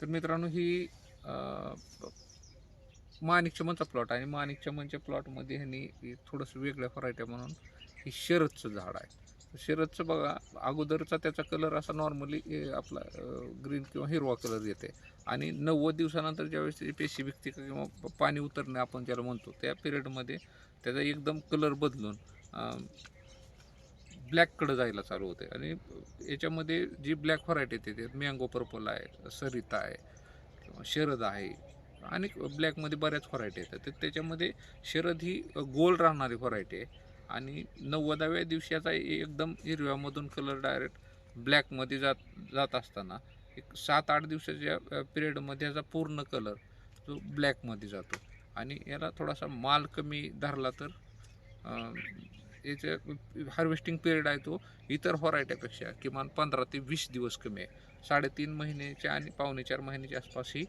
तर मित्रांनो ही माणिकचमनचा माणिक चमनचा प्लॉट आहे. आणि माणिक चमनच्या प्लॉटमध्ये ह्यांनी थोडंसं वेगळ्या व्हरायट्या म्हणून ही शरदचं झाड आहे. शरदचं बघा अगोदरचा त्याचा कलर असा नॉर्मली आपला ग्रीन किंवा हिरवा कलर येते. आणि नव्वद दिवसानंतर ज्यावेळेस त्याची पेशी विकते किंवा पाणी उतरणे आपण ज्याला म्हणतो त्या पिरियडमध्ये त्याचा एकदम कलर बदलून ब्लॅककडं जायला चालू होते. आणि याच्यामध्ये जी ब्लॅक व्हरायटी येते ते मँगो पर्पल आहे सरिता आहे किंवा शरद आहे आणि ब्लॅकमध्ये बऱ्याच व्हरायटी येतात. तर त्याच्यामध्ये शरद ही गोल राहणारी व्हरायटी आहे. आणि नव्वदाव्या दिवशी याचा एकदम हिरव्यामधून कलर डायरेक्ट ब्लॅकमध्ये जात जात असताना एक सात आठ दिवसाच्या पिरियडमध्ये याचा पूर्ण कलर तो ब्लॅकमध्ये जातो. आणि याला थोडासा माल कमी धरला तर याचं हार्वेस्टिंग पिरियड आहे तो इतर व्हरायट्यापेक्षा किमान पंधरा ते वीस दिवस कमी आहे. साडेतीन महिन्याच्या आणि पावणे चार महिन्याच्या आसपास ही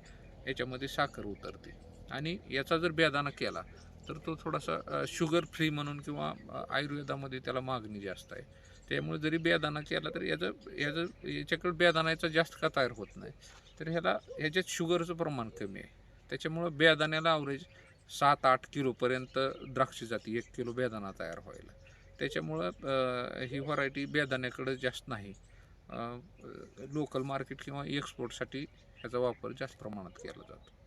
याच्यामध्ये साखर उतरते. आणि याचा जर बेदाना केला तर तो थोडासा शुगर फ्री म्हणून किंवा आयुर्वेदामध्ये त्याला मागणी जास्त आहे. त्यामुळे जरी बेदाना केला तर याचं याचं याच्याकडे बेदाण्याचा जास्त का तयार होत नाही? तर ह्याला ह्याच्यात शुगरचं प्रमाण कमी आहे. त्याच्यामुळं बेदाण्याला अवरेज सात आठ किलोपर्यंत द्राक्ष जाते एक किलो बेदाना तयार व्हायला. त्याच्यामुळं ही व्हरायटी बेदाण्याकडं जास्त नाही. लोकल मार्केट किंवा एक्सपोर्टसाठी ह्याचा वापर जास्त प्रमाणात केला जातो.